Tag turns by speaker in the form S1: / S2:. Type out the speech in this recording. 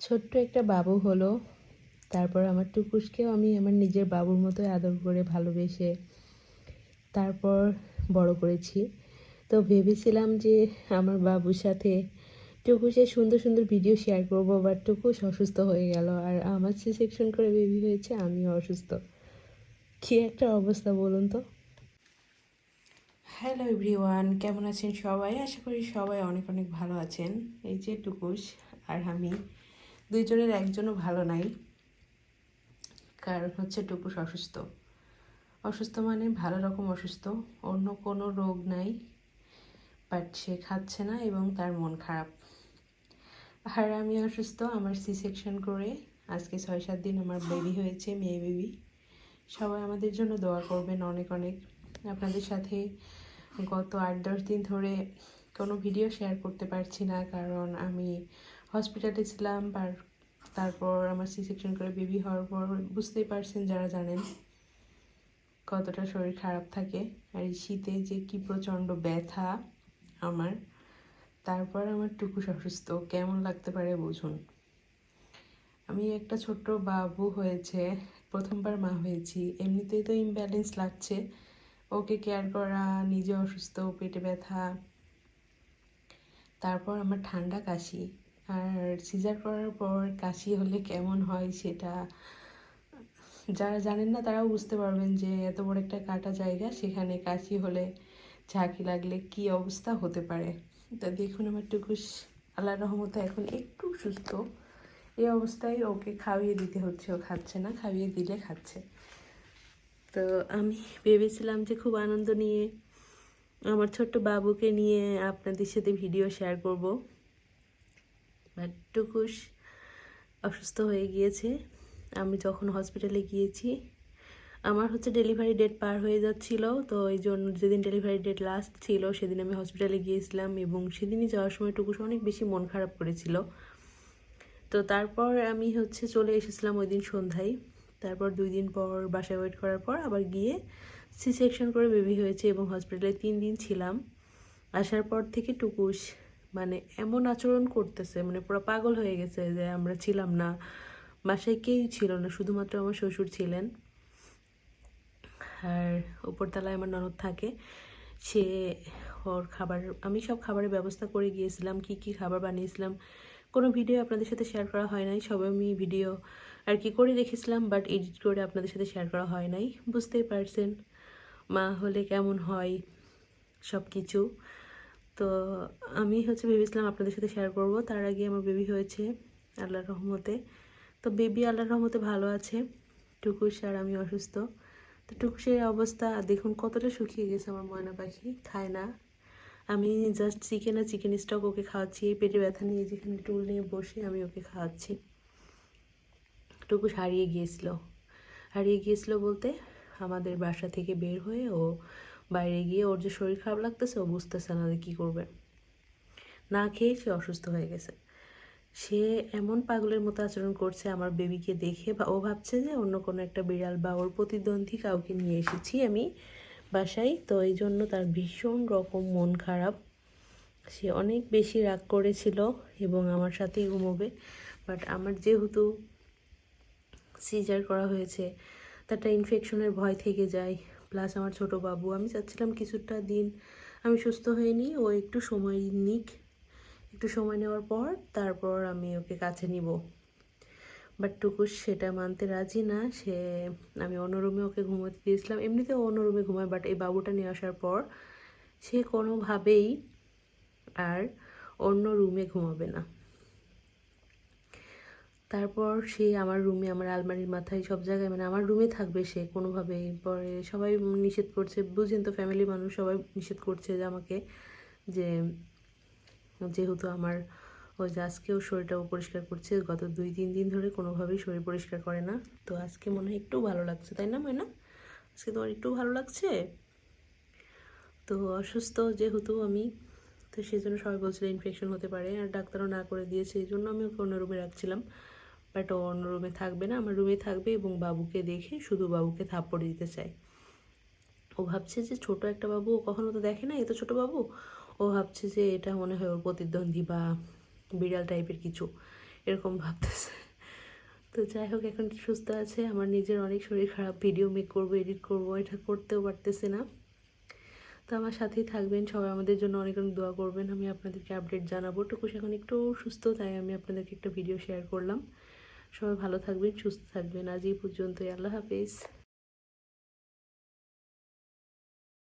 S1: ছোট্ট একটা বাবু হলো। তারপর আমার টুকুসকেও আমি আমার নিজের বাবুর মতোই আদর করে ভালোবেসে তারপর বড় করেছি। তো ভেবেছিলাম যে আমার বাবুর সাথে টুকুসের সুন্দর সুন্দর ভিডিও শেয়ার করব বাট টুকুস অসুস্থ হয়ে গেল। আর আমার সি সেকশন করে বেবি হয়েছে, আমিও অসুস্থ। কী একটা অবস্থা বলুন তো? হ্যালো এভরিওয়ান কেমন আছেন সবাই? আশা করি সবাই অনেক অনেক ভালো আছেন। এই যে টুকুস আর আমি। দুইজনের একজনও ভালো নাই। কারণ হচ্ছে টুকুস অসুস্থ। অসুস্থ মানে ভালো রকম অসুস্থ, অন্য কোনো রোগ নাই বাট সে খাচ্ছে না এবং তার মন খারাপ। আর আমি অসুস্থ, আমার সি সেকশন করে আজকে ছয় সাত দিন আমার বেবি হয়েছে, মেয়ে বেবি সবাই আমাদের জন্য দোয়া করবেন অনেক অনেক। আপনাদের সাথে গত আট দশ দিন ধরে কোনো ভিডিও শেয়ার করতে পারছি না, কারণ আমি হসপিটালে ছিলাম আর তারপর আমার সি সেকশন করে বেবি হওয়ার পর বুঝতেই পারছেন যারা জানেন কতটা শরীর খারাপ থাকে আর এই শীতে যে কি প্রচণ্ড ব্যথা আমার, তারপর আমার টুকুস অসুস্থ, কেমন লাগতে পারে বুঝুন। আমি একটা ছোট্ট বাবু হয়েছে, প্রথমবার মা হয়েছি, এমনিতেই তো ইমব্যালেন্স লাগছে, ওকে কেয়ার করা, নিজে অসুস্থ, পেটে ব্যথা, তারপর আমার ঠান্ডা কাশি আর সিজার করার পর কাশি হলে কেমন হয় সেটা যারা জানেন না তারাও বুঝতে পারবেন যে এত বড় একটা কাটা জায়গা, সেখানে কাশি হলে ঝাঁকি লাগলে কি অবস্থা হতে পারে। তা দেখুন আমার টুকুস আল্লাহ রহমতে এখন একটু সুস্থ। এই অবস্থায় ওকে খাইয়ে দিতে হচ্ছে, ও খাচ্ছে না, খাইয়ে দিলে খাচ্ছে। তো আমি ভেবেছিলাম যে খুব আনন্দ নিয়ে আমার ছোট্ট বাবুকে নিয়ে আপনাদের সাথে ভিডিও শেয়ার করব। বাট টুকুস অসুস্থ হয়ে গিয়েছে। আমি যখন হসপিটালে গিয়েছি, আমার হচ্ছে ডেলিভারি ডেট পার হয়ে যাচ্ছিল। তো এই জন্য যেদিন ডেলিভারি ডেট লাস্ট ছিল, সেদিন আমি হসপিটালে গিয়েছিলাম এবং সেদিনই যাওয়ার সময় টুকুস অনেক বেশি মন খারাপ করেছিল। তো তারপর আমি হচ্ছে চলে এসেছিলাম ওই দিন সন্ধ্যায়। তারপর দুই দিন পর বাসায় ওয়েট করার পর আবার গিয়ে সি সেকশন করে বেবি হয়েছে এবং হসপিটালে তিন দিন ছিলাম। আসার পর থেকে টুকুস মানে এমন আচরণ করতেছে মানে পুরো পাগল হয়ে গেছে যে আমরা ছিলাম না। বাসায় কেউ ছিল না, শুধুমাত্র আমার শ্বশুর ছিলেন। আর উপরতলায় আমার ননদ থাকে, সে ওর খাবার, আমি সব খাবারের ব্যবস্থা করে গিয়েছিলাম, কি কি খাবার বানিয়েছিলাম। কোনো ভিডিও আপনাদের সাথে শেয়ার করা হয় নাই সব আমি ভিডিও আর কি করে রেখেছিলাম বাট এডিট করে আপনাদের সাথে শেয়ার করা হয় নাই। বুঝতেই পারছেন, মা হলে কেমন হয় সব কিছু তো আমি হচ্ছে ভেবেছিলাম আপনাদের সাথে শেয়ার করব। তার আগে আমার বেবি হয়েছে আল্লাহর রহমতে। তো বেবি আল্লাহর রহমতে ভালো আছে। টুকুস আর আমি অসুস্থ। তো টুকুসের অবস্থা, দেখুন কতটা শুকিয়ে গেছে আমার ময়না পাখি, খায় না। আমি জাস্ট চিকেন আর চিকেন স্টক ওকে খাওয়াচ্ছি, এই পেটে ব্যথা নিয়ে যেখানে টুল নিয়ে বসে আমি ওকে খাওয়াচ্ছি। টুকুস হারিয়ে গিয়েছিল। হারিয়ে গিয়েছিল বলতে আমাদের বাসা থেকে বের হয়ে ও বাইরে গিয়ে ওর যে শরীর খারাপ লাগতেছে, ও বুঝতেছে না যে কী করবে। না খেয়ে সে অসুস্থ হয়ে গেছে। সে এমন পাগলের মতো আচরণ করছে, আমার বেবিকে দেখে বা ও ভাবছে যে অন্য কোনো একটা বিড়াল বা ওর প্রতিদ্বন্দ্বী কাউকে নিয়ে এসেছি আমি বাসায়। তো এই জন্য তার ভীষণ রকম মন খারাপ। সে অনেক বেশি রাগ করেছিল এবং আমার সাথেই ঘুমোবে। বাট আমার যেহেতু সিজার করা হয়েছে, তারটা ইনফেকশনের ভয় থেকে যায়। প্লাস আমার ছোট বাবু, আমি চাচ্ছিলাম কিছুটা দিন আমি সুস্থ হয়ে ও একটু সময় নিক। একটু সময় নেওয়ার পর তারপর আমি ওকে কাছে নিব। বাট টুকুস সেটা মানতে রাজি না, সে, আমি অন্য রুমে ওকে ঘুমোতে দিয়েছিলাম। এমনিতে অন্য রুমে ঘুমায় বাট এই বাবুটা নিয়ে আসার পর সে কোনোভাবেই আর অন্য রুমে ঘুমাবে না। তারপর সে আমার রুমে আমার আলমারির মাথায় সব জায়গায় মানে আমার রুমে থাকবে সে কোনোভাবেই। পরে সবাই নিষেধ করছে বুঝেন তো ফ্যামিলি মানুষ সবাই নিষেধ করছে যে আমাকে, যে যেহেতু আমার ও যে আজকেও শরীরটাও পরিষ্কার করছে, গত দুই, তিন দিন ধরে কোনোভাবেই শরীর পরিষ্কার করে না। তো আজকে মনে হয় একটু ভালো লাগছে, তাই না না আজকে তোমার একটু ভালো লাগছে? তো অসুস্থ যেহেতু আমি, তো সেই জন্য সবাই বলছিল ইনফেকশন হতে পারে, আর ডাক্তারও না করে দিয়েছে, এই জন্য আমি ওকে অন্য রুমে রাখছিলাম। বাট ও অন্য রুমে থাকবে না। আমার রুমে থাকবে এবং বাবুকে দেখে শুধু বাবুকে থাপ্পড় দিতে চায় ও ভাবছে যে ছোট একটা বাবু ও কখনো তো দেখে না, এ তো ছোটো বাবু। ও ভাবছে যে এটা মনে হয় ওর প্রতিদ্বন্দ্বী বা বিড়াল টাইপের কিছু। এরকম ভাবতেছে। তো যাই হোক, এখন সুস্থ আছে? আমার নিজের অনেক শরীর খারাপ, ভিডিও মেক করব, এডিট করব, এটা করতেও পারতেছে না। তো আমার সাথেই থাকবেন, সবাই আমাদের জন্য অনেক অনেক দোয়া করবেন। আমি আপনাদেরকে আপডেট জানাব। টুকুস এখন একটু সুস্থ, তাই আমি আপনাদেরকে একটা ভিডিও শেয়ার করলাম। সবাই ভালো থাকবেন সুস্থ থাকবেন। আজ এই পর্যন্তই। আল্লাহ হাফিজ।